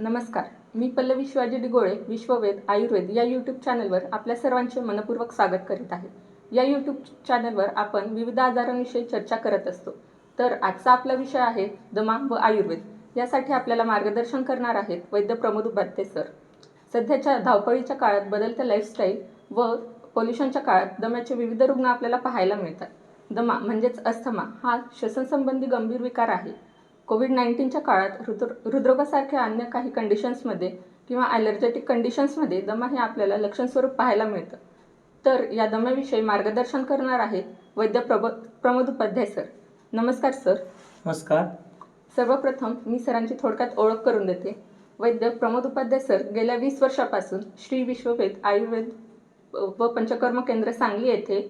नमस्कार. मी पल्लवी शिवाजी डिगोळे विश्ववेद आयुर्वेद या यूट्यूब चॅनलवर आपल्या सर्वांचे मनपूर्वक स्वागत करीत आहे. या यूट्यूब चॅनलवर आपण विविध आजारांविषयी चर्चा करत असतो. तर आजचा आपला विषय आहे दमा व आयुर्वेद. यासाठी आपल्याला मार्गदर्शन करणार आहेत वैद्य प्रमोद उपाध्ये सर. सध्याच्या धावपळीच्या काळात बदलत्या लाईफस्टाईल व पोल्युशनच्या काळात दम्याचे विविध रुग्ण आपल्याला पाहायला मिळतात. दमा म्हणजेच अस्थमा हा श्वसनसंबंधी गंभीर विकार आहे. कोविड नाईन्टीनच्या काळात हृद हृदरोगासारख्या अन्य काही कंडिशन्समध्ये किंवा ॲलर्जेटिक कंडिशन्समध्ये दमा हे आपल्याला लक्षणस्वरूप पाहायला मिळतं. तर या दम्याविषयी मार्गदर्शन करणार आहेत वैद्य प्रब प्रमोद उपाध्याय सर. नमस्कार सर. नमस्कार. सर्वप्रथम मी सरांची थोडक्यात ओळख करून देते. वैद्य प्रमोद उपाध्याय सर गेल्या वीस वर्षापासून श्री विश्ववेद आयुर्वेद व पंचकर्म केंद्र सांगली येथे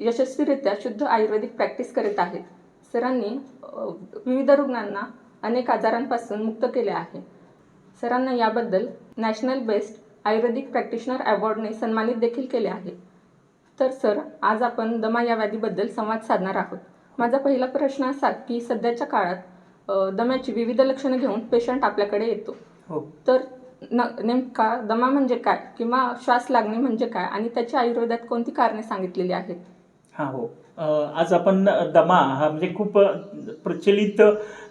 यशस्वीरित्या शुद्ध आयुर्वेदिक प्रॅक्टिस करीत आहेत. सरांनी विविध रुग्णांना अनेक आजारांपासून मुक्त केले आहे. सरांना याबद्दल नॅशनल बेस्ट आयुर्वेदिक प्रॅक्टिशनर अवॉर्डने सन्मानित देखील केले आहे. तर सर आज आपण दमा या व्याधीबद्दल संवाद साधणार आहोत. माझा पहिला प्रश्न असा की सध्याच्या काळात दम्याची विविध लक्षणं घेऊन पेशंट आपल्याकडे येतो. हो. तर न नेमका दमा म्हणजे काय किंवा श्वास लागणे म्हणजे काय आणि त्याची आयुर्वेदात कोणती कारणे सांगितलेली आहेत? हां हो. आज आपण दमा हा म्हणजे खूप प्रचलित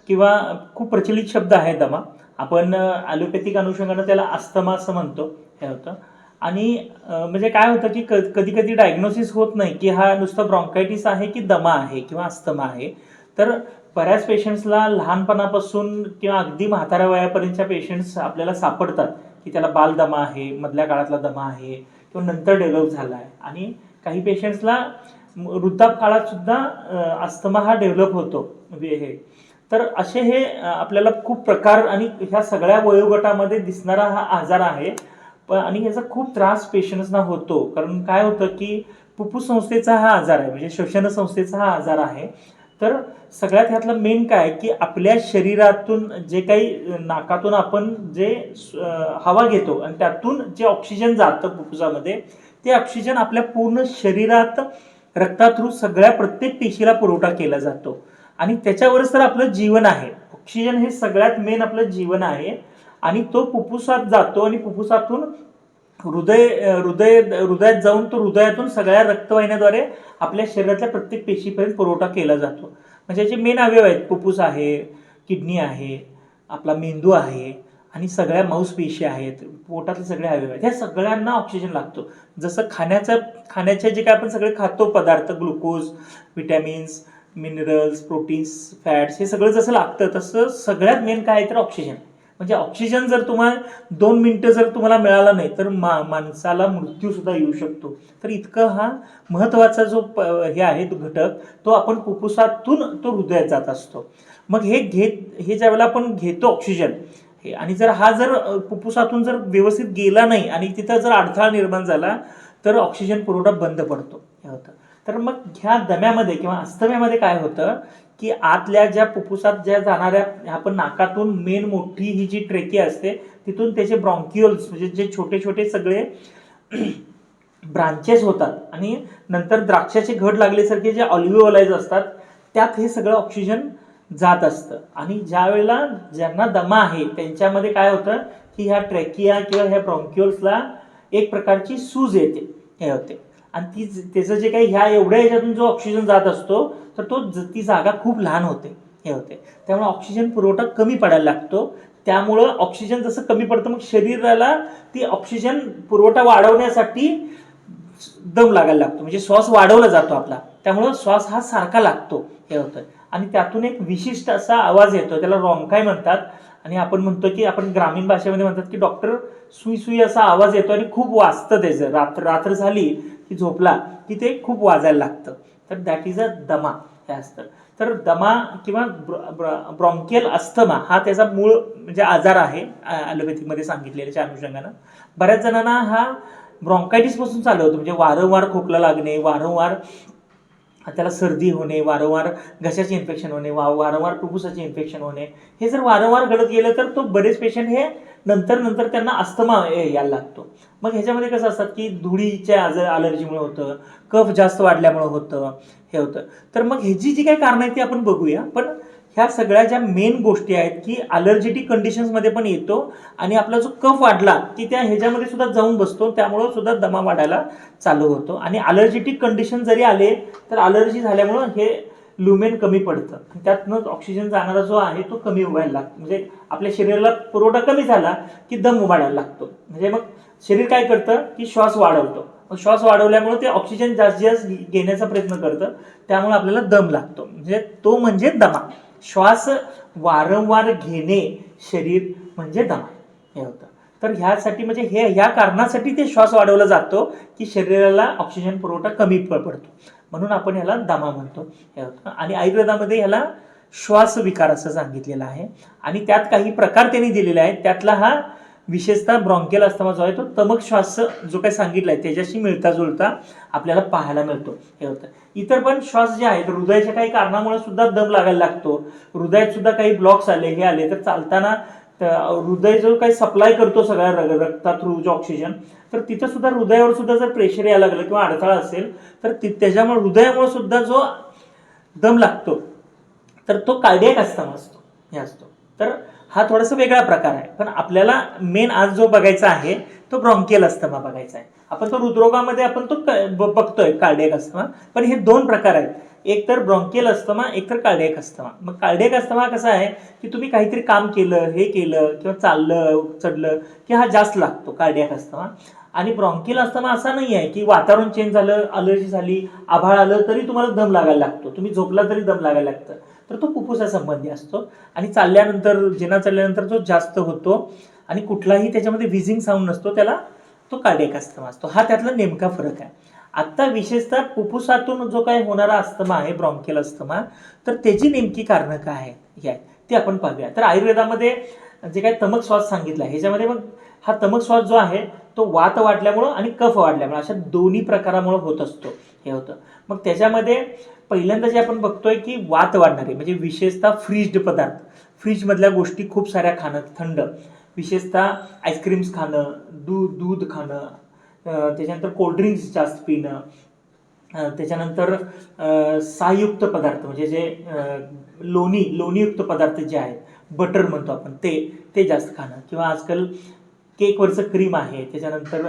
किंवा खूप प्रचलित शब्द आहे दमा. आपण ॲलोपॅथिक अनुषंगानं त्याला अस्थमा असं म्हणतो हे होतं. आणि म्हणजे काय होतं की क कधी कधी डायग्नोसिस होत नाही की हा नुसतं ब्रॉन्कायटिस आहे की दमा आहे किंवा अस्थमा आहे. तर बऱ्याच पेशंट्सला लहानपणापासून किंवा अगदी म्हाताऱ्या वयापर्यंतच्या पेशंट्स आपल्याला सापडतात की त्याला बालदमा आहे मधल्या काळातला दमा आहे किंवा नंतर डेव्हलप झाला आहे. आणि काही पेशंट्सला वृद्धापकाळात सुद्धा अस्थमा हा डेव्हलप होतो हे तर असे हे आपल्याला खूप प्रकार आणि ह्या सगळ्या वयोगटामध्ये दिसणारा हा आजार आहे. प आणि याचा खूप त्रास पेशंट्सना होतो. कारण काय होतं की फुफ्फुस संस्थेचा हा आजार आहे म्हणजे श्वसन संस्थेचा हा आजार आहे. तर सगळ्यात ह्यातलं मेन काय की आपल्या शरीरातून जे काही नाकातून आपण जे हवा घेतो आणि त्यातून जे ऑक्सिजन जातं फुप्फुसामध्ये ते ऑक्सिजन आपल्या पूर्ण शरीरात रक्ता थ्रू सगळ्या प्रत्येक पेशीला पुरवठा केला जातो. आणि त्याच्यावरच तर आपलं जीवन आहे. ऑक्सिजन हे सगळ्यात मेन आपलं जीवन आहे. आणि तो फुफ्फुसात जातो आणि फुफ्फुसातून हृदय हृदय हृदयात जाऊन तो हृदयातून सगळ्या रक्तवाहिन्याद्वारे आपल्या शरीरातल्या प्रत्येक पेशीपर्यंत पुरवठा केला जातो. म्हणजे याचे मेन अवयव आहेत. फुफ्फुस आहे किडनी आहे आपला मेंदू आहे आणि सगळ्या मांस पेशी आहेत पोटातले सगळे अवयव आहेत ह्या सगळ्यांना ऑक्सिजन लागतो. जसं खाण्याचं खाण्याचे जे काय आपण सगळे खातो पदार्थ glucose vitamins minerals proteins fats हे सगळं जसं लागतं तसं सगळ्यात मेन काय आहे तर ऑक्सिजन म्हणजे ऑक्सिजन जर तुम्हाला दोन मिनटं जर तुम्हाला मिळाला नाही तर मा माणसाला मृत्यूसुद्धा येऊ शकतो. तर इतकं हा महत्त्वाचा जो प हे आहे तो घटक तो आपण फुफ्फुसातून तो हृदयात जात असतो. मग हे घेत हे ज्यावेळेला आपण घेतो ऑक्सिजन ओके आणि जर हा जर अ, फुफ्फुसातून जर व्यवस्थित गेला नाही आणि तिथं जर अडथळा निर्माण झाला तर ऑक्सिजन पुरवठा बंद पडतो. हे होतं. तर मग ह्या दम्यामध्ये किंवा अस्तम्यामध्ये काय होतं की आतल्या ज्या फुफ्फुसात ज्या जाणाऱ्या आपण नाकातून मेन मोठी ही जी ट्रेकी असते तिथून त्याचे ब्रॉन्क्युअल्स म्हणजे जे छोटे छोटे सगळे ब्रांचेस होतात आणि नंतर द्राक्षाचे घड लागल्यासारखे जे ऑलिव्हिओलाइज असतात त्यात हे सगळं ऑक्सिजन जात असतं. आणि ज्या वेळेला ज्यांना दमा आहे त्यांच्यामध्ये काय होतं की ह्या ट्रॅकिया किंवा ह्या ब्रॉन्क्युअल्सला एक प्रकारची सूज येते हे होते. आणि ती त्याचं जे काही ह्या एवढ्या ह्याच्यातून जो ऑक्सिजन जात असतो तर तो ज- ती जागा खूप लहान होते हे होते. त्यामुळे ऑक्सिजन पुरवठा कमी पडायला लागतो. त्यामुळं ऑक्सिजन जसं कमी पडतं मग शरीराला ती ऑक्सिजन पुरवठा वाढवण्यासाठी दम लागायला लागतो. म्हणजे श्वास वाढवला जातो आपला. त्यामुळं श्वास हा सारखा लागतो हे होतं. आणि त्यातून एक विशिष्ट असा आवाज येतो त्याला रॉमकाय म्हणतात. आणि आपण म्हणतो की आपण ग्रामीण भाषेमध्ये म्हणतात की डॉक्टर सुई सुई असा आवाज येतो आणि खूप वाजतं त्याचं रात्र रात्र झाली की झोपला की ते खूप वाजायला लागतं. तर दॅट इज अ दमा. हे असतं. तर दमा किंवा ब्रॉन्कियल अस्थमा हा त्याचा मूळ म्हणजे आजार आहे ॲलोपॅथीमध्ये सांगितलेल्याच्या अनुषंगानं. बऱ्याच जणांना हा ब्रॉन्कायटिसपासून चालू होतो. म्हणजे वारंवार खोकला लागणे वारंवार त्याला सर्दी होणे वारंवार घशाचे इन्फेक्शन होणे वा वारंवार फुफ्फुसाचे इन्फेक्शन होणे हे जर वारंवार घडत गेलं तर तो बरेच पेशंट हे नंतर नंतर त्यांना अस्थमा यायला लागतो. मग ह्याच्यामध्ये कसं असतात की धुळीच्या आजार अलर्जीमुळे होतं कफ जास्त वाढल्यामुळं होतं हे होतं. तर मग ह्याची जी काही कारणं आहेत ती आपण बघूया. पण ह्या सगळ्या ज्या मेन गोष्टी आहेत की अलर्जेटिक कंडिशन्समध्ये पण येतो आणि आपला जो कफ वाढला की त्या ह्याच्यामध्ये सुद्धा जाऊन बसतो त्यामुळं सुद्धा दमा वाढायला चालू होतो. आणि अलर्जेटिक कंडिशन जरी आले तर अलर्जी झाल्यामुळं हे लुमेन कमी पडतं. आणि त्यातनं ऑक्सिजन जाणारा जो आहे तो कमी व्हायला लागतो. म्हणजे आपल्या शरीराला पुरवठा कमी झाला की दम वाढायला लागतो. म्हणजे मग शरीर काय करतं की श्वास वाढवतो. मग श्वास वाढवल्यामुळे ते ऑक्सिजन जास्त जास्त घेण्याचा प्रयत्न करतं. त्यामुळे आपल्याला दम लागतो. म्हणजे तो म्हणजे दमा. श्वास वारंवार घेणे शरीर म्हणजे दमा हे होतं. तर ह्यासाठी म्हणजे हे ह्या कारणासाठी ते श्वास वाढवला जातो की शरीराला ऑक्सिजन पुरवठा कमी पडतो. म्हणून आपण ह्याला दमा म्हणतो हे होतं. आणि आयुर्वेदामध्ये ह्याला श्वास विकार असं सांगितलेलं आहे. आणि त्यात काही प्रकार त्यांनी दिलेले आहेत. त्यातला हा विशेषतः ब्रॉन्केल अस्थमा जो आहे तो तमक श्वास जो काही सांगितला आहे त्याच्याशी मिळता जुळता आपल्याला पाहायला मिळतो. हे होतं. इतर पण श्वास जे आहेत हृदयाच्या काही कारणामुळे सुद्धा दम लागायला लागतो. हृदयात सुद्धा काही ब्लॉक्स आले हे आले तर चालताना हृदय जो काही सप्लाय करतो सगळ्या रग- रक्ता थ्रू जो ऑक्सिजन तर तिथं सुद्धा हृदयावर सुद्धा जर प्रेशर यायला लागलं किंवा अडथळा असेल तर ति- त्याच्यामुळे हृदयामुळे सुद्धा जो दम लागतो तर तो कार्डियक अस्थमा असतो. हे असतो. तर हा थोडासा वेगळा प्रकार आहे. पण आपल्याला मेन आज जो बघायचा आहे तो ब्रॉन्कियल अस्थमा बघायचा आहे. आपण तो हृदरोगामध्ये आपण तो बघतोय कार्डियक अस्थमा पण हे दोन प्रकार आहेत. एक तर ब्रॉन्कियल अस्थमा एक तर कार्डियक अस्थमा मग कार्डियक अस्थमा कसा आहे की तुम्ही काहीतरी काम केलं हे केलं किंवा चाललं चढलं की हा जास्त लागतो कार्डियक अस्थमा आणि ब्रॉन्किल असताना असा नाही आहे की वातावरण चेंज झालं अलर्जी झाली आभाळ आलं तरी तुम्हाला दम लागायला लागतो. तुम्ही झोपला तरी दम लागायला लागतं. तर तो फुफ्फुसासंबंधी असतो. आणि चालल्यानंतर जिना चालल्यानंतर जो जास्त होतो आणि कुठलाही त्याच्यामध्ये विझिंग साऊंड नसतो त्याला तो कार्डियक अस्थमा असतो. हा त्यातला नेमका फरक आहे. आत्ता विशेषतः फुफ्फुसातून जो काही होणारा अस्थमा आहे ब्रॉन्कियल अस्थमा तर त्याची नेमकी कारणं काय आहेत? या ते आपण पाहूया. तर आयुर्वेदामध्ये जे काही तमक श्वास सांगितला आहे ह्याच्यामध्ये मग हा तमक श्वास जो आहे तो वात वाढल्यामुळं आणि कफ वाढल्यामुळं अशा दोन्ही प्रकारामुळं होत असतो हे होतं. मग त्याच्यामध्ये पहिल्यांदा जे आपण बघतोय की वात वाढणारे म्हणजे विशेषतः फ्रीज्ड पदार्थ. फ्रीजमधल्या गोष्टी खूप साऱ्या खाणं थंड. विशेषतः आईस्क्रीम्स खाणं दूध दूध खाणं त्याच्यानंतर कोल्ड्रिंक्स जास्त पिणं त्याच्यानंतर सायुक्त पदार्थ म्हणजे जे लोणी लोणीयुक्त पदार्थ जे आहेत बटर म्हणतो आपण ते ते जास्त खाणं. किंवा आजकाल केकवरचं क्रीम आहे त्याच्यानंतर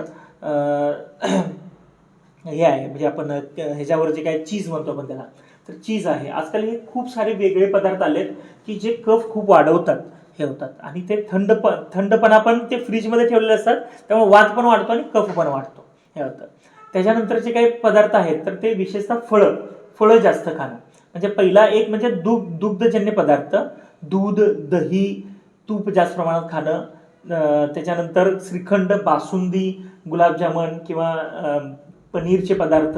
हे आहे म्हणजे आपण ह्याच्यावर जे काय चीज म्हणतो आपण त्याला तर चीज आहे. आजकाल हे खूप सारे वेगळे पदार्थ आलेत की जे कफ खूप वाढवतात हे होतात. आणि ते थंड प थंडपणा पण ते फ्रीजमध्ये ठेवलेले असतात त्यामुळे वात पण वाढतो आणि कफ पण वाढतो हे होतं. त्याच्यानंतर जे काही पदार्थ आहेत तर ते विशेषतः फळं फळं जास्त खाणं. म्हणजे पहिला एक म्हणजे दुग्ध दुग्धजन्य पदार्थ दूध दही तूप जास्त प्रमाणात खाणं त्याच्यानंतर श्रीखंड बासुंदी गुलाबजामन किंवा पनीरचे पदार्थ.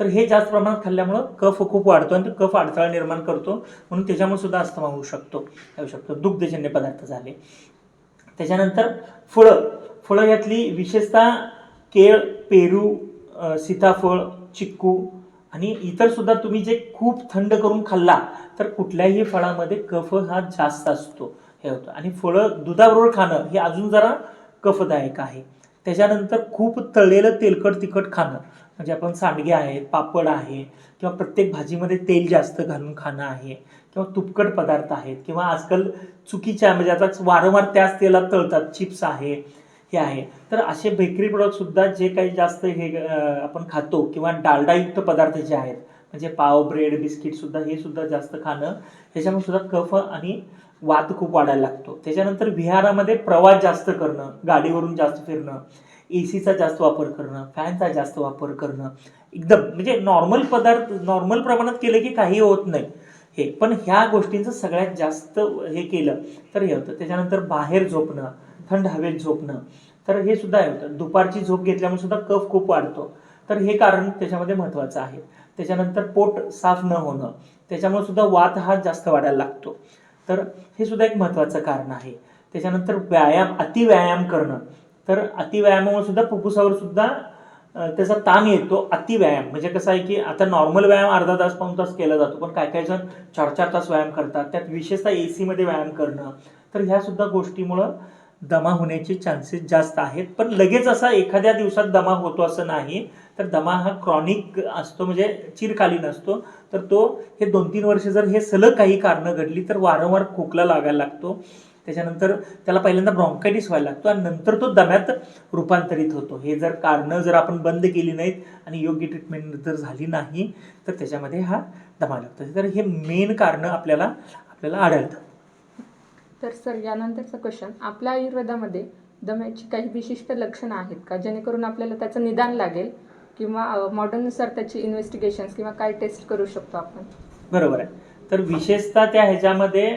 तर हे जास्त प्रमाणात खाल्ल्यामुळं कफ खूप वाढतो आणि कफ अडथळा निर्माण करतो. म्हणून त्याच्यामुळे सुद्धा अस्थमा होऊ शकतो होऊ शकतो. दुग्धजन्य पदार्थ झाले. त्याच्यानंतर फळं. फळं यातली विशेषतः केळ पेरू सीताफळ चिक्कू आणि इतर सुद्धा तुम्ही जे खूप थंड करून खाल्ला तर कुठल्याही फळामध्ये कफ हा जास्त असतो. हे होतं. आणि फळं दुधाबरोबर खाणं हे अजून जरा कफदायक आहे. त्याच्यानंतर खूप तळलेलं तेलकट तिखट खाणं. म्हणजे आपण सांडगे आहेत पापड आहे किंवा प्रत्येक भाजीमध्ये तेल जास्त घालून खाणं आहे किंवा तुपकट पदार्थ आहेत किंवा आजकाल चुकीच्या म्हणजे आता वारंवार त्याच तेलात तळतात चिप्स आहे हे आहे. तर असे बेकरी प्रोडक्टसुद्धा जे काही जास्त हे आपण खातो किंवा डालडायुक्त पदार्थ जे आहेत म्हणजे पाव ब्रेड बिस्किटसुद्धा हे सुद्धा जास्त खाणं ह्याच्यामुळे सुद्धा कफ आणि वात खूप वाढायला लागतो. त्याच्यानंतर विहारामध्ये प्रवास जास्त करणं गाडीवरून जास्त फिरणं ए सीचा जास्त वापर करणं फॅनचा जास्त वापर करणं एकदम म्हणजे नॉर्मल पदार्थ नॉर्मल प्रमाणात केलं की काही होत नाही. हे पण ह्या गोष्टींचं सगळ्यात जास्त हे केलं तर हे होतं. त्याच्यानंतर बाहेर झोपणं थंड हवेत झोपणं तर हे सुद्धा हे होतं. दुपारची झोप घेतल्यामुळे सुद्धा कफ खूप वाढतो. तर हे कारण त्याच्यामध्ये महत्त्वाचं आहे. त्याच्यानंतर पोट साफ न होणं त्याच्यामुळे सुद्धा वात हा जास्त वाढायला लागतो. तर हे सुद्धा एक महत्त्वाचं कारण आहे. त्याच्यानंतर व्यायाम अतिव्यायाम करणं. तर अतिव्यायामामुळे सुद्धा फुफ्फुसावर सुद्धा त्याचा ताण येतो अतिव्यायाम. म्हणजे कसं आहे की आता नॉर्मल व्यायाम अर्धा तास पाऊन तास केला जातो पण काय काय जण चार चार तास व्यायाम करतात. त्यात विशेषतः ए सीमध्ये व्यायाम करणं. तर ह्या सुद्धा गोष्टीमुळं दमा होण्याचे चान्सेस जास्त आहेत. पण लगेच असा एखाद्या दिवसात दमा होतो असं नाही. तर दमा हा क्रॉनिक असतो म्हणजे चिरकालीन असतो. तर तो हे दोन तीन वर्ष जर हे सलग काही कारणं घडली तर वारंवार खोकला लागायला लागतो. त्याच्यानंतर त्याला पहिल्यांदा ब्रॉन्कायटिस व्हायला लागतो आणि नंतर तो दम्यात रूपांतरित होतो. हे जर कारणं जर आपण बंद केली नाहीत आणि योग्य ट्रीटमेंट जर झाली नाही तर त्याच्यामध्ये हा दमा लागतो. तर हे मेन कारणं आपल्याला आपल्याला आढळतं. तर सर यानंतरचा क्वेश्चन आपल्या आयुर्वेदामध्ये दम्याची काही विशिष्ट लक्षणं आहेत का? जेणेकरून आपल्याला त्याचं निदान लागेल? किंवा मॉडर्ननुसार त्याची इन्व्हेस्टिगेशन्स किंवा काय टेस्ट करू शकतो आपण. बरोबर आहे. तर विशेषतः त्या ह्याच्यामध्ये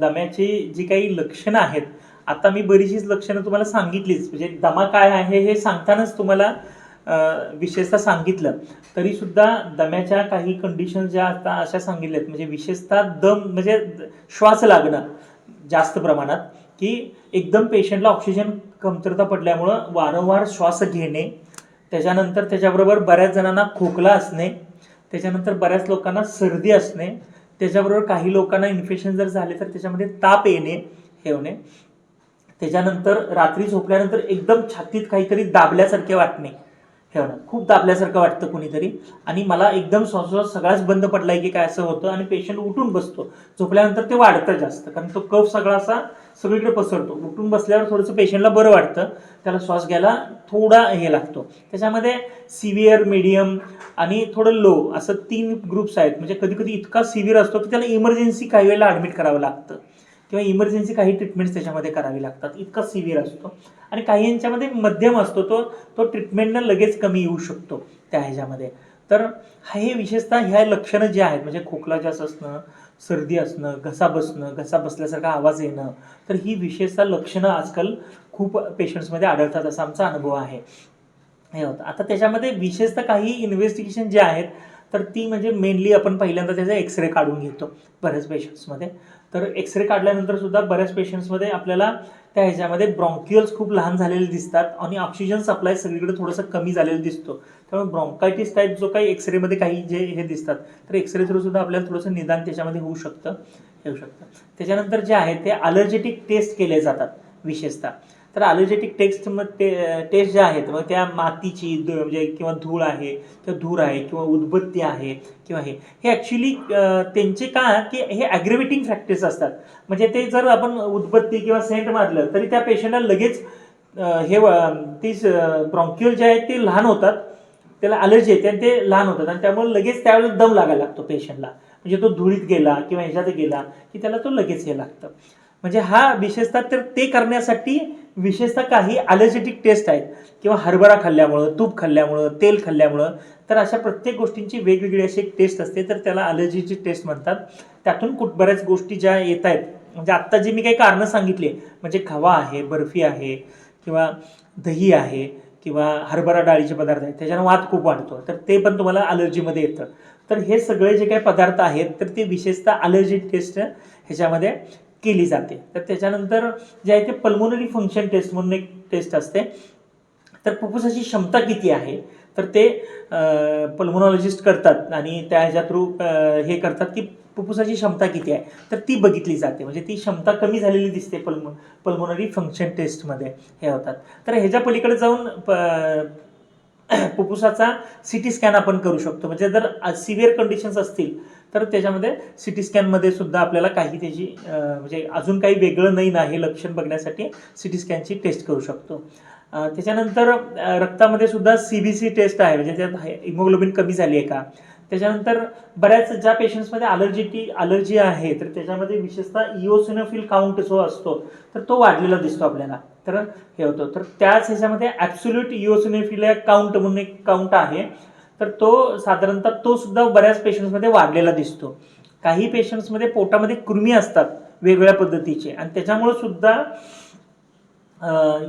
दम्याची जी काही लक्षणं आहेत आता मी बरीचशीच लक्षणं तुम्हाला सांगितलीच. म्हणजे दमा काय आहे हे सांगतानाच तुम्हाला विशेषतः सांगितलं. तरीसुद्धा दम्याच्या काही कंडिशन ज्या आता अशा सांगितल्यात म्हणजे विशेषतः दम म्हणजे द- श्वास लागणं जास्त प्रमाणात की एकदम पेशंटला ऑक्सिजन कमतरता पडल्यामुळं वारंवार श्वास घेणे त्याच्यानंतर त्याच्याबरोबर बऱ्याच जणांना खोकला असणे त्याच्यानंतर बऱ्याच लोकांना सर्दी असणे त्याच्याबरोबर काही लोकांना इन्फेक्शन जर झाले तर त्याच्यामध्ये ताप येणे हे होणे. त्याच्यानंतर रात्री झोपल्यानंतर एकदम छातीत काहीतरी दाबल्यासारखे वाटणे. ठेवणं खूप दाबल्यासारखं वाटतं कुणीतरी. आणि मला एकदम श्वासोश्वास सगळाच बंद पडलाय की काय असं होतं आणि पेशंट उठून बसतो. झोपल्यानंतर ते वाढतं जास्त कारण तो कफ सगळा असा सगळीकडे पसरतो. उठून बसल्यावर थोडंसं पेशंटला बरं वाटतं. त्याला श्वास घ्यायला थोडा हे लागतो. त्याच्यामध्ये सिव्हिअर मिडियम आणि थोडं लो असं तीन ग्रुप्स आहेत. म्हणजे कधी कधी इतका सिव्हिअर असतो की त्याला इमर्जन्सी काही वेळेला ॲडमिट करावं लागतं. किंवा इमर्जन्सी काही ट्रीटमेंट्स त्याच्यामध्ये करावी लागतात. इतका सिव्हिअर असतो. आणि काही यांच्यामध्ये मध्यम असतो. तो तो ट्रीटमेंटनं लगेच कमी येऊ शकतो त्या ह्याच्यामध्ये. तर हा हे विशेषतः ह्या लक्षणं जे आहेत म्हणजे खोकला जास्त असणं सर्दी असणं घसा बसणं घसा बसल्यासारखा आवाज येणं तर ही विशेषतः लक्षणं आजकाल खूप पेशंट्समध्ये आढळतात असा आमचा अनुभव आहे. हे होतं. आता त्याच्यामध्ये विशेषतः काही इन्व्हेस्टिगेशन जे आहेत तर ती म्हणजे मेनली आपण पहिल्यांदा त्याचा एक्सरे काढून घेतो बऱ्याच पेशंट्समध्ये तर एक्सरे काढल्यानंतर सुद्धा बऱ्याच पेशंट्समध्ये आपल्याला त्या ह्याच्यामध्ये ब्रॉन्क्युअल्स खूप लहान झालेले दिसतात आणि ऑक्सिजन सप्लाय सगळीकडे थोडंसं कमी झालेलं दिसतो. त्यामुळे ब्रॉन्कायटिस टाईप जो काही एक्सरेमध्ये काही जे हे दिसतात तर एक्सरे थ्रू सुद्धा आपल्याला थोडंसं निदान त्याच्यामध्ये होऊ शकतं येऊ शकतं. त्याच्यानंतर जे आहे ते अलर्जेटिक टेस्ट केले जातात विशेषतः. तर अलर्जेटिक टेस्ट मग ते टेस्ट ज्या आहेत मग त्या मातीची द- म्हणजे किंवा धूळ आहे किंवा धूर आहे किंवा उदबत्ती आहे किंवा हे. हे ॲक्च्युली त्यांचे का की हे ॲग्रेवेटिंग फॅक्टर्स असतात. म्हणजे ते जर आपण उदबत्ती किंवा सेंट मारलं तरी त्या पेशंटला लगेच हे तीच ब्रॉन्क्युअल जे आहेत ते लहान होतात. त्याला अलर्जी येते आणि ते लहान होतात. आणि त्यामुळे लगेच त्यावेळेला दम लागायला लागतो पेशंटला म्हणजे तो धुळीत गेला किंवा ह्याच्यात गेला की त्याला तो लगेच हे लागतं. म्हणजे हा विशेषतः तर ते करण्यासाठी विशेषतः काही अलर्जेटिक टेस्ट आहेत. किंवा हरभरा खाल्ल्यामुळं तूप खाल्ल्यामुळं तेल खाल्ल्यामुळं तर अशा प्रत्येक गोष्टींची वेगवेगळी अशी एक टेस्ट असते. तर त्याला अलर्जीची टेस्ट म्हणतात. त्यातून कुठ बऱ्याच गोष्टी ज्या येत आहेत म्हणजे आत्ता जी मी काही कारणं सांगितली म्हणजे खवा आहे बर्फी आहे किंवा दही आहे किंवा हरभरा डाळीचे पदार्थ आहेत त्याच्यानं वात खूप वाढतो तर ते पण तुम्हाला अलर्जीमध्ये येतं. तर हे सगळे जे काही पदार्थ आहेत तर ते विशेषतः अलर्जी टेस्ट ह्याच्यामध्ये केली जाते. तर त्याच्यानंतर जे आहे ते पल्मोनरी फंक्शन टेस्ट म्हणून एक टेस्ट असते. तर फुफ्फुसाची क्षमता किती आहे? तर ते पल्मोनॉलॉजिस्ट करतात आणि त्या ह्याच्या थ्रू हे करतात की फुफ्फुसाची क्षमता किती आहे? तर ती बघितली जाते. म्हणजे ती क्षमता कमी झालेली दिसते पल्मो पल्मोनरी फंक्शन टेस्टमध्ये हे होतात. तर ह्याच्या पलीकडे जाऊन प- फुफ्फुसाचा सी टी स्कॅन आपण करू शकतो. म्हणजे जर सिव्हिअर कंडिशन्स असतील तर त्याच्यामध्ये सी टी स्कॅनमध्ये सुद्धा आपल्याला काही त्याची म्हणजे अजून काही वेगळं नाही ना हे लक्षण बघण्यासाठी सी टी स्कॅनची टेस्ट करू शकतो. त्याच्यानंतर रक्तामध्ये सुद्धा सी बी सी टेस्ट आहे. म्हणजे त्यात हिमोग्लोबिन कमी झाली आहे का? त्याच्यानंतर बऱ्याच ज्या पेशंट्समध्ये अलर्जी अलर्जी आहे तर त्याच्यामध्ये विशेषतः इओसिनोफिल काउंट जो असतो तर तो वाढलेला दिसतो आपल्याला. तर हे होतं. तर त्याच ह्याच्यामध्ये ॲब्सोल्यूट इओसिनोफिल काउंट म्हणून एक काउंट आहे. तर तो साधारणतः तो सुद्धा बऱ्याच पेशंट्समध्ये वाढलेला दिसतो. काही पेशंट्समध्ये पोटामध्ये कृमी असतात वेगवेगळ्या पद्धतीचे. आणि त्याच्यामुळे सुद्धा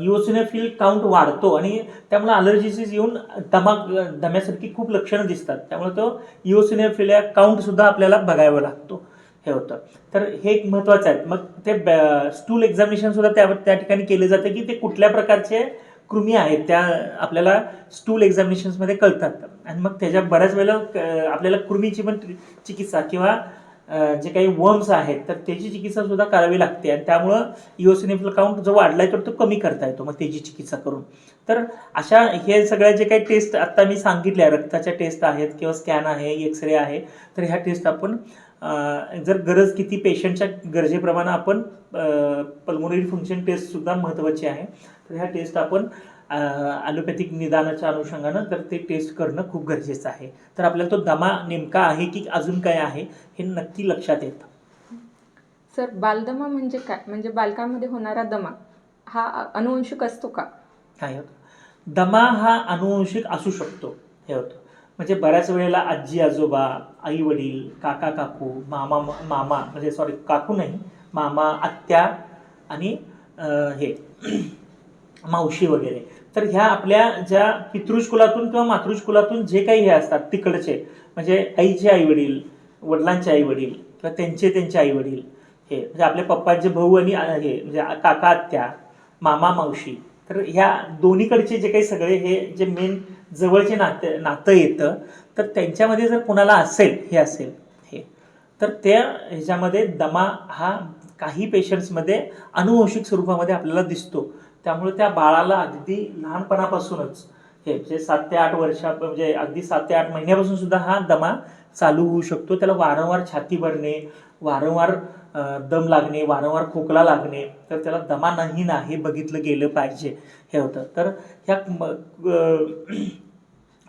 युओसिनोफिल काउंट वाढतो. आणि त्यामुळे अलर्जीसीज येऊन दमा दम्यासारखी खूप लक्षणं दिसतात. त्यामुळे तो युओसिनोफिल काउंटसुद्धा आपल्याला बघावा लागतो. हे होतं. तर हे एक महत्त्वाचं आहे. मग ते स्टूल एक्झामिनेशन सुद्धा त्या त्या ठिकाणी केले जाते की ते कुठल्या प्रकारचे कृमी आहेत त्या आपल्याला स्टूल एक्झामिनेशन्समध्ये कळतात. आणि मग त्याच्या बऱ्याच वेळेला आपल्याला कृमीची पण चिकित्सा किंवा जे काही वर्म्स आहेत तर त्याची चिकित्सा सुद्धा करावी लागते. आणि त्यामुळं इओसिनेफिल काउंट जो वाढलाय तर तो कमी करता येतो मग त्याची चिकित्सा करून. तर अशा हे सगळ्या जे काही टेस्ट आत्ता मी सांगितल्या रक्ताच्या टेस्ट आहेत किंवा स्कॅन आहे एक्सरे आहे तर ह्या टेस्ट आपण जर गरज किती पेशंटच्या गरजेप्रमाणे आपण पल्मोनरी फंक्शन टेस्ट सुद्धा महत्त्वाची आहे. तर ह्या टेस्ट आपण ॲलोपॅथिक निदानाच्या अनुषंगानं तर ते टेस्ट करणं खूप गरजेचं आहे. तर आपल्याला तो दमा नेमका आहे की अजून काय आहे हे नक्की लक्षात येतं. सर बालदमा म्हणजे काय? म्हणजे बालकांमध्ये होणारा दमा हा अनुवंशिक असतो का? काय होतं. दमा हा अनुवंशिक असू शकतो हे होतं. म्हणजे बऱ्याच वेळेला आजी आजोबा आई वडील काका काकू मामा मामा म्हणजे सॉरी काकू नाही मामा आत्या आणि हे मावशी वगैरे. तर ह्या आपल्या ज्या पितृष्कुलातून किंवा मातृष कुलातून जे काही हे असतात तिकडचे म्हणजे आईचे आई वडील वडिलांचे आई वडील किंवा त्यांचे त्यांचे आई वडील हे म्हणजे आपले पप्पांचे भाऊ आणि हे म्हणजे काका आत्या मामा मावशी तर ह्या दोन्हीकडचे जे काही सगळे हे जे मेन जवळचे नाते नातं येतं तर त्यांच्यामध्ये जर कुणाला असेल हे असेल हे तर त्या ह्याच्यामध्ये दमा हा काही पेशंट्समध्ये अनुवंशिक स्वरूपामध्ये आपल्याला दिसतो. त्यामुळे त्या बाळाला अगदी लहानपणापासूनच हे म्हणजे सात ते आठ वर्षा म्हणजे अगदी सात ते आठ महिन्यापासून सुद्धा हा दमा चालू होऊ शकतो. त्याला वारंवार छाती भरणे वारंवार दम लागणे वारंवार खोकला लागणे तर त्याला दमा नाही ना हे बघितलं गेलं पाहिजे. हे होतं. तर ह्या म- अं,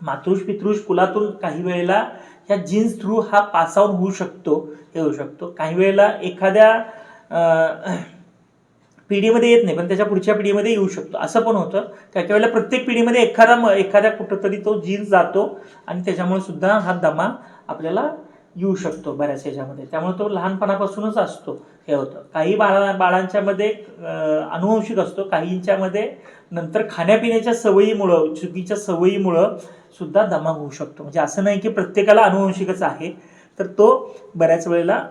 मातृष पितृष कुलातून काही वेळेला ह्या जीन्स थ्रू हा पास आउट होऊ शकतो हे होऊ शकतो. काही वेळेला एखाद्या पिढीमध्ये येत नाही पण त्याच्या पुढच्या पिढीमध्ये येऊ शकतो. असं पण होतं. काही काही वेळेला प्रत्येक पिढीमध्ये एखादा म- एखाद्या कुठंतरी तो जीन्स जातो आणि त्याच्यामुळे सुद्धा हा दमा आपल्याला येऊ शकतो बऱ्याच ह्याच्यामध्ये. त्यामुळे तो लहानपणापासूनच असतो. हे होतं. काही बाळा बाळांच्यामध्ये अनुवंशिक असतो. काहींच्यामध्ये नंतर खाण्यापिण्याच्या सवयीमुळं चुकीच्या सवयीमुळं सुद्धा दमा होऊ शकतो. म्हणजे असं नाही की प्रत्येकाला अनुवंशिकच आहे. तर तो बऱ्याच वेळेला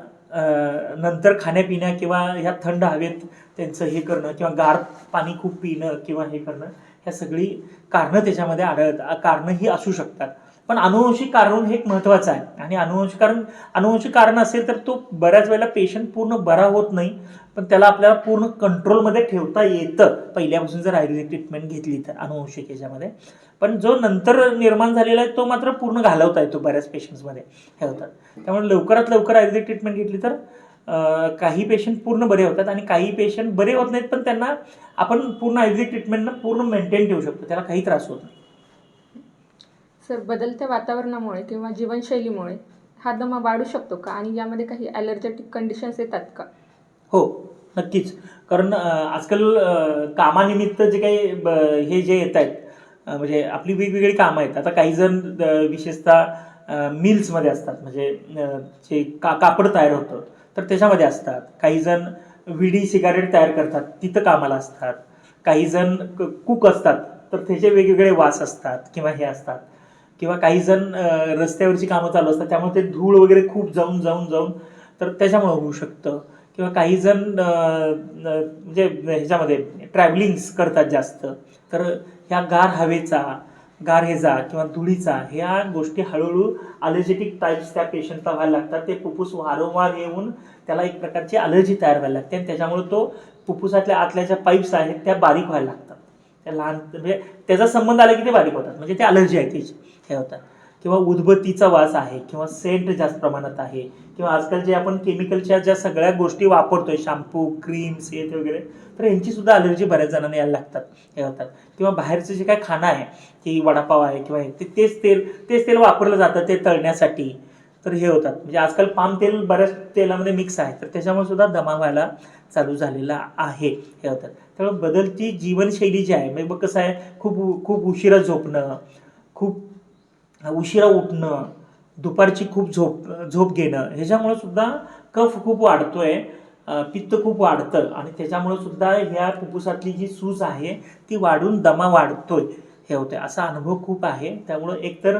नंतर खाण्यापिण्या किंवा ह्या थंड हवेत त्यांचं हे करणं किंवा गार पाणी खूप पिणं किंवा हे करणं ह्या सगळी कारणं त्याच्यामध्ये आढळत कारणं ही असू शकतात. पण अनुवंशिक कारण हे एक महत्त्वाचं आहे. आणि अनुवंशिक कारण अनुवंशिक कारण असेल तर तो बऱ्याच वेळेला पेशंट पूर्ण बरा होत नाही पण त्याला आपल्याला पूर्ण कंट्रोलमध्ये ठेवता येतं. पहिल्यापासून जर आयुर्वेदिक ट्रीटमेंट घेतली तर अनुवंशिक याच्यामध्ये. पण जो नंतर निर्माण झालेला आहे तो मात्र पूर्ण घालवता येतो बऱ्याच पेशंट्समध्ये हे होतात त्यामुळे लवकरात लवकर आयुर्वेदिक ट्रीटमेंट घेतली तर काही पेशंट पूर्ण बरे होतात आणि काही पेशंट बरे होत नाहीत पण त्यांना आपण पूर्ण आयुर्वेदिक ट्रीटमेंटनं पूर्ण मेंटेन ठेवू शकतो. त्याला काही त्रास होत नाही. सर बदलत्या वातावरणामुळे किंवा जीवनशैलीमुळे हा दमा वाढू शकतो का? आणि यामध्ये काही ॲलर्जेटिक कंडिशन्स येतात का? हो नक्कीच. कारण आजकाल कामानिमित्त जे काही ब- हे जे येत आहेत म्हणजे आपली वेगवेगळी कामं आहेत. आता काही जण विशेषतः मिल्समध्ये असतात. म्हणजे जे का कापड तयार होतं तर त्याच्यामध्ये असतात. काही जण विडी सिगारेट तयार करतात तिथं कामाला असतात. काही जण कुक असतात तर त्याचे वेगवेगळे वास असतात किंवा हे असतात. किंवा काही जण रस्त्यावरची कामं चालू असतात त्यामुळे ते धूळ वगैरे खूप जाऊन जाऊन जाऊन तर त्याच्यामुळे होऊ शकतं. किंवा काही जण म्हणजे ह्याच्यामध्ये ट्रॅव्हलिंग्स करतात जास्त. तर ह्या गार हवेचा गार हेजा किंवा धुळीचा ह्या गोष्टी हळूहळू अलर्जेटिक टाईप्स त्या पेशंटला व्हायला लागतात. ते फुफ्फुस वारंवार येऊन त्याला एक प्रकारची अलर्जी तयार व्हायला लागते. आणि त्याच्यामुळे तो फुफ्फुसातल्या आतल्या ज्या पाईप्स आहेत त्या बारीक व्हायला लागतात. त्या लहान म्हणजे त्याचा संबंध आला की ते बारीक होतात. म्हणजे ते अलर्जी आहे त्याची. हे होतात किंवा उदबत्तीचा वास आहे किंवा सेंट जास्त प्रमाणात आहे किंवा आजकाल जे आपण केमिकलच्या ज्या सगळ्या गोष्टी वापरतोय शॅम्पू क्रीम्स हे वगैरे तर यांची सुद्धा अलर्जी बऱ्याच जणांना यायला लागतात हे होतात किंवा बाहेरचं जे काय खाणं आहे की वडापाव आहे किंवा हे ते तेच तेल तेच तेल वापरलं जातं ते तळण्यासाठी. तर हे होतात. म्हणजे आजकाल पाम तेल बऱ्याच तेलामध्ये मिक्स आहे तर त्याच्यामुळे सुद्धा दमा व्हायला चालू झालेला आहे हे होतात. त्यामुळे बदलती जीवनशैली जी आहे म्हणजे मग कसं आहे खूप खूप उशिरा झोपणं खूप उशिरा उठणं दुपारची खूप झोप झोप घेणं ह्याच्यामुळे सुद्धा कफ खूप वाढतो आहे पित्त खूप वाढतं आणि त्याच्यामुळे सुद्धा ह्या फुफ्फुसातली जी सूज आहे ती वाढून दमा वाढतोय हे होते असा अनुभव खूप आहे. त्यामुळं एकतर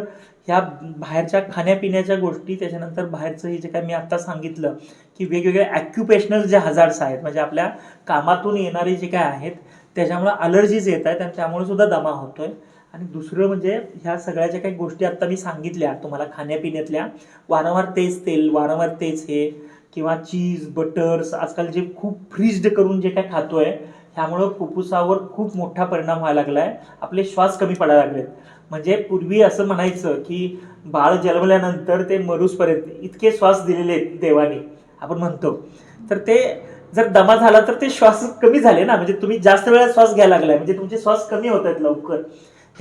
ह्या बाहेरच्या खाण्यापिण्याच्या गोष्टी त्याच्यानंतर बाहेरचं हे जे काय मी आत्ता सांगितलं की वेगवेगळे ॲक्युपेशनल जे हजार्ड्स आहेत म्हणजे आपल्या कामातून येणारे जे काय आहेत त्याच्यामुळं अलर्जीज येत आहेत आणि त्यामुळे सुद्धा दमा होतोय. आणि दुसरं म्हणजे ह्या सगळ्या ज्या काही गोष्टी आत्ता मी सांगितल्या तुम्हाला खाण्यापिण्यातल्या वारंवार तेच तेल वारंवार तेच हे किंवा चीज बटर्स आजकाल जे खूप फ्रीज्ड करून जे काय खातो आहे ह्यामुळं फुफ्फुसावर खूप मोठा परिणाम व्हायला लागला आहे आपले श्वास कमी पडायला लागलेत. म्हणजे पूर्वी असं म्हणायचं की बाळ जन्मल्यानंतर ते मरूसपर्यंत इतके श्वास दिलेले आहेत देवाने आपण म्हणतो. तर ते जर दमा झाला तर ते श्वास कमी झाले ना? म्हणजे तुम्ही जास्त वेळा श्वास घ्यायला लागलाय. म्हणजे तुमचे श्वास कमी होत आहेत लवकर.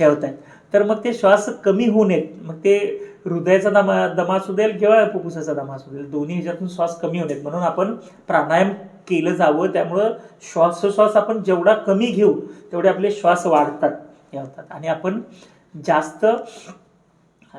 हे होत आहेत तर मग ते श्वास कमी होऊ नयेत. मग ते हृदयाचा दमा दमा असू देल किंवा फुफ्फुसाचा दमा असू देल. दोन्ही ह्याच्यातून श्वास कमी होऊ नयेत. म्हणून आपण प्राणायाम केलं जावं. त्यामुळं श्वासोश्वास आपण जेवढा कमी घेऊ तेवढे आपले श्वास वाढतात हे होतात. आणि आपण जास्त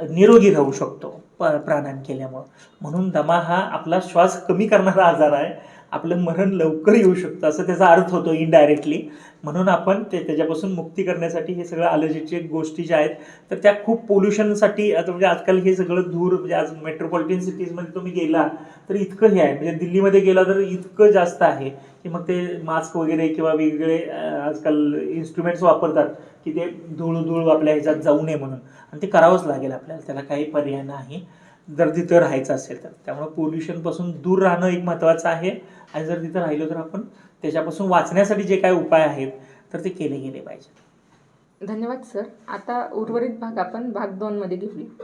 निरोगी राहू शकतो प- प्राणायाम केल्यामुळं. म्हणून दमा हा आपला श्वास कमी करणारा आजार आहे. आपलं मरण लवकर येऊ शकतं असं त्याचा अर्थ होतो इनडायरेक्टली म्हणून आपण ते त्याच्यापासून मुक्ती करण्यासाठी हे सगळं अलर्जीचे गोष्टी ज्या आहेत तर त्या खूप पोल्युशनसाठी आता म्हणजे आजकाल हे सगळं धूर म्हणजे आज मेट्रोपॉलिटन सिटीजमध्ये तुम्ही गेला तर इतकं हे आहे. म्हणजे दिल्लीमध्ये गेला तर इतकं जास्त आहे की मग ते मास्क वगैरे किंवा वेगवेगळे आजकाल इन्स्ट्रुमेंट्स वापरतात की ते धूळ धूळ आपल्या ह्याच्यात जाऊ नये म्हणून. आणि ते करावंच लागेल आपल्याला त्याला काही पर्याय नाही. जर तिथं राहायचं असेल तर. त्यामुळे पोल्युशनपासून दूर राहणं एक महत्त्वाचं आहे. आणि जर तिथं राहिलो तर आपण त्याच्यापासून वाचण्यासाठी जे काय उपाय आहेत तर ते केले गेले पाहिजे. धन्यवाद सर. आता उर्वरित भाग आपण भाग दोन मध्ये घेऊया.